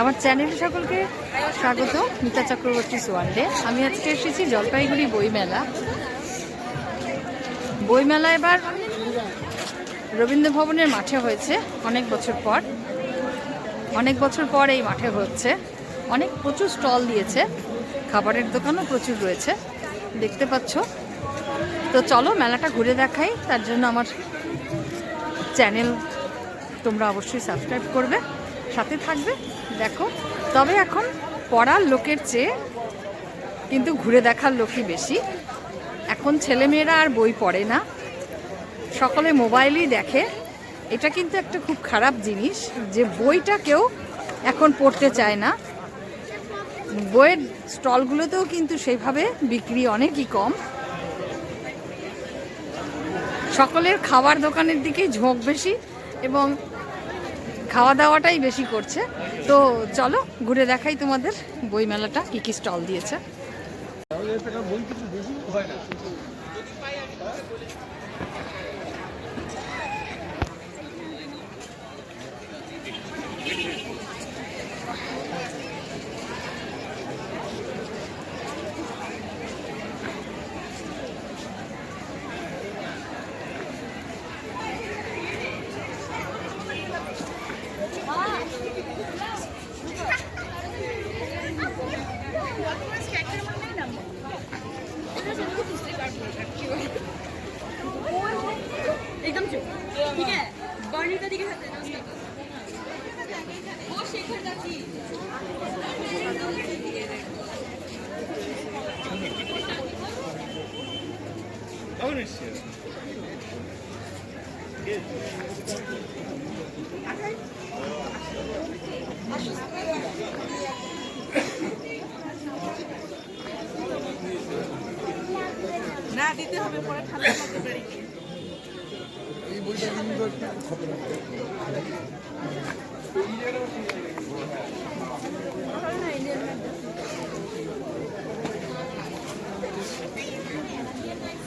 আমার চ্যানেলে সকলকে স্বাগত, মিতা চক্রবর্তী সোয়ান্ডে আমি আজকে এসেছি জলপাইগুড়ি বইমেলা। বইমেলা এবার রবীন্দ্র ভবনের মাঠে হয়েছে, অনেক বছর পর। অনেক বছর পর এই মাঠে হচ্ছে। অনেক প্রচুর স্টল দিয়েছে, খাবারের দোকানও প্রচুর রয়েছে, দেখতে পাচ্ছ। তো চলো মেলাটা ঘুরে দেখাই, তার জন্য আমার চ্যানেল তোমরা অবশ্যই সাবস্ক্রাইব করবে, সাথে থাকবে। দেখো, তবে এখন পড়ার লোকের চেয়ে কিন্তু ঘুরে দেখার লোকই বেশি। এখন ছেলেমেয়েরা আর বই পড়ে না। সকলে মোবাইলই দেখে। এটা কিন্তু একটা খুব খারাপ জিনিস যে বইটা কেউ এখন পড়তে চায় না। বইয়ের স্টলগুলোতেও কিন্তু সেইভাবে বিক্রি অনেকই কম। সকলের খাবার দোকানের দিকেই ঝোঁক বেশি এবং খাওয়া দাওয়াটাই বেশি করছে। তো চলো, ঘুরে দেখাই তোমাদের বই মেলাটা কী কী স্টল দিয়েছে। না দিতে হবে পরে ঠান্ডা লাগতে পারি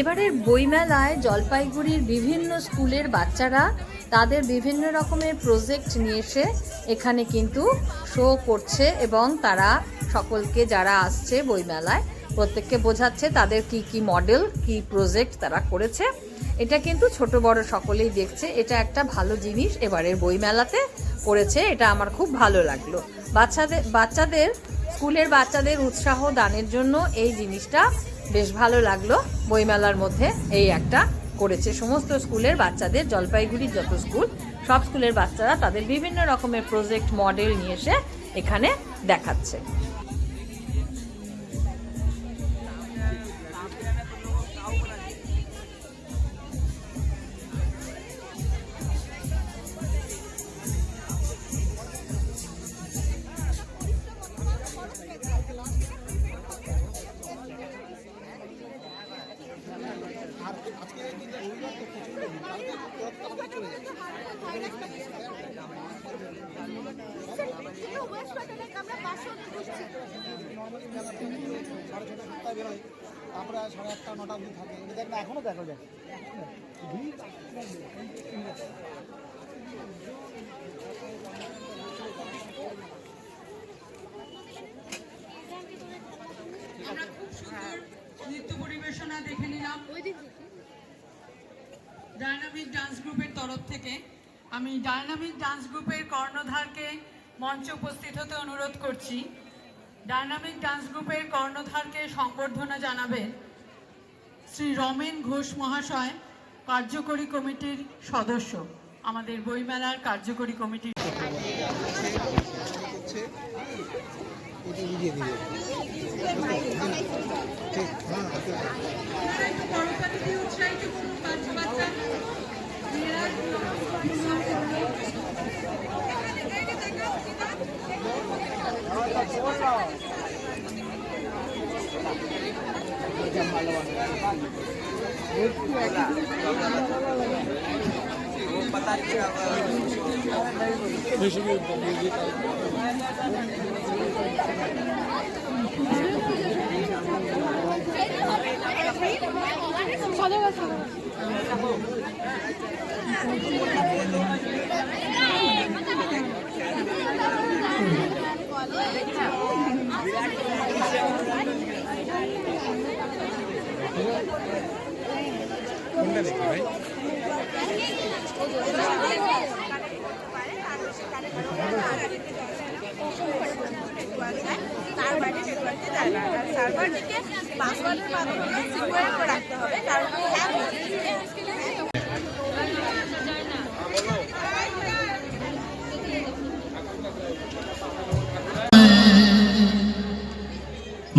এবারের বইমেলায় জলপাইগুড়ির বিভিন্ন স্কুলের বাচ্চারা তাদের বিভিন্ন রকমের প্রজেক্ট নিয়ে এসে এখানে কিন্তু শো করছে এবং তারা সকলকে যারা আসছে বইমেলায়, প্রত্যেককে বোঝাচ্ছে তাদের কি কি মডেল কি প্রজেক্ট তারা করেছে। এটা কিন্তু ছোট বড় সকলেই দেখছে। এটা একটা ভালো জিনিস এবারের বইমেলাতে করেছে। এটা আমার খুব ভালো লাগল। বাচ্চাদের বাচ্চাদের স্কুলের বাচ্চাদের উৎসাহ দানের জন্য এই জিনিসটা বেশ ভালো লাগল। বইমেলার মধ্যে এই একটা করেছে সমস্ত স্কুলের বাচ্চাদের, জলপাইগুড়ির যত স্কুল, সব স্কুলের বাচ্চারা তাদের বিভিন্ন রকমের প্রজেক্ট মডেল নিয়ে এসে এখানে দেখাচ্ছে। সাড়ে আটটা নটা অবধি থাকে দেখ না এখনও দেখো দেখ ভিড় আমরা খুব সুন্দর নৃত্য পরিবেশনা দেখে নিলাম। ডায়নামিক ডান্স গ্রুপের তরফ থেকে আমি ডায়নামিক ডান্স গ্রুপের কর্ণধারকে মঞ্চে উপস্থিত হতে অনুরোধ করছি। ডায়নামিক ডান্স গ্রুপের কর্ণধারকে সংবর্ধনা জানাবেন শ্রী রমেন ঘোষ মহাশয়, কার্যকরী কমিটির সদস্য, আমাদের বইমেলার কার্যকরী কমিটির এটা তার বাইরে নেটওয়ার্কে যায় হবে কারণ হ্যাক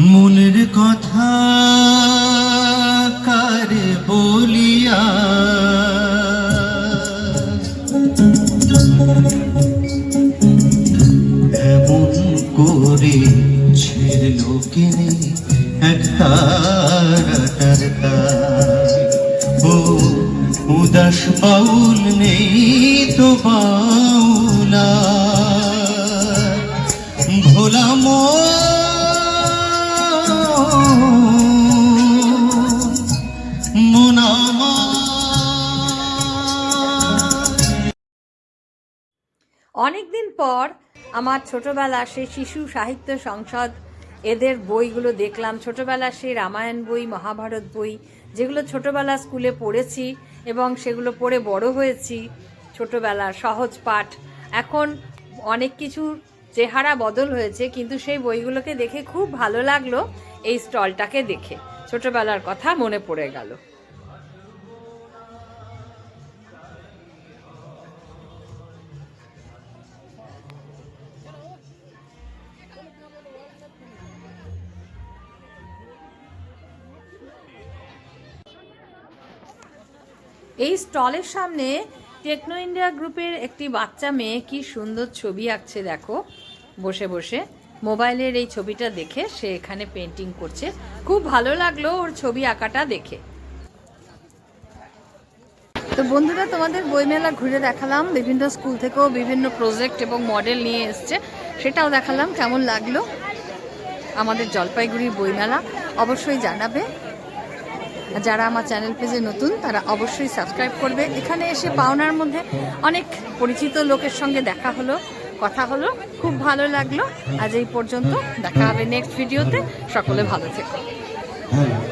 মনের কথা ও উদাস নেই তো ভোলা অনেকদিন পর আমার ছোটবেলা সে শিশু সাহিত্য সংসদ এদের বইগুলো দেখলাম। ছোটোবেলা সেই রামায়ণ বই, মহাভারত বই, যেগুলো ছোটোবেলা স্কুলে পড়েছি এবং সেগুলো পড়ে বড় হয়েছি। ছোটোবেলা সহজ পাঠ। এখন অনেক কিছুর চেহারা বদল হয়েছে, কিন্তু সেই বইগুলোকে দেখে খুব ভালো লাগল এই স্টলটাকে দেখে। ছোটোবেলার কথা মনে পড়ে গেল। এই স্টলের সামনে টেকনো ইন্ডিয়া গ্রুপের একটি বাচ্চা মেয়ে কি সুন্দর ছবি আঁকছে, দেখো। বসে বসে। মোবাইলের এই ছবিটা দেখে সে এখানে পেন্টিং করছে। খুব ভালো লাগল ওর ছবি আঁকাটা দেখে। তো বন্ধুরা, তোমাদের বইমেলা ঘুরে দেখালাম। বিভিন্ন স্কুল থেকেও বিভিন্ন প্রজেক্ট এবং মডেল নিয়ে এসছে। সেটাও দেখালাম, কেমন লাগল? আমাদের জলপাইগুড়ির বইমেলা অবশ্যই জানাবে। যারা আমার চ্যানেল পেজে নতুন, তারা অবশ্যই সাবস্ক্রাইব করবে। এখানে এসে পাওনার মধ্যে অনেক পরিচিত লোকের সঙ্গে দেখা হলো, কথা হলো। খুব ভালো লাগল। আজ এই পর্যন্ত দেখা হবে নেক্সট ভিডিওতে সকলে ভালো থেকো। হ্যাঁ।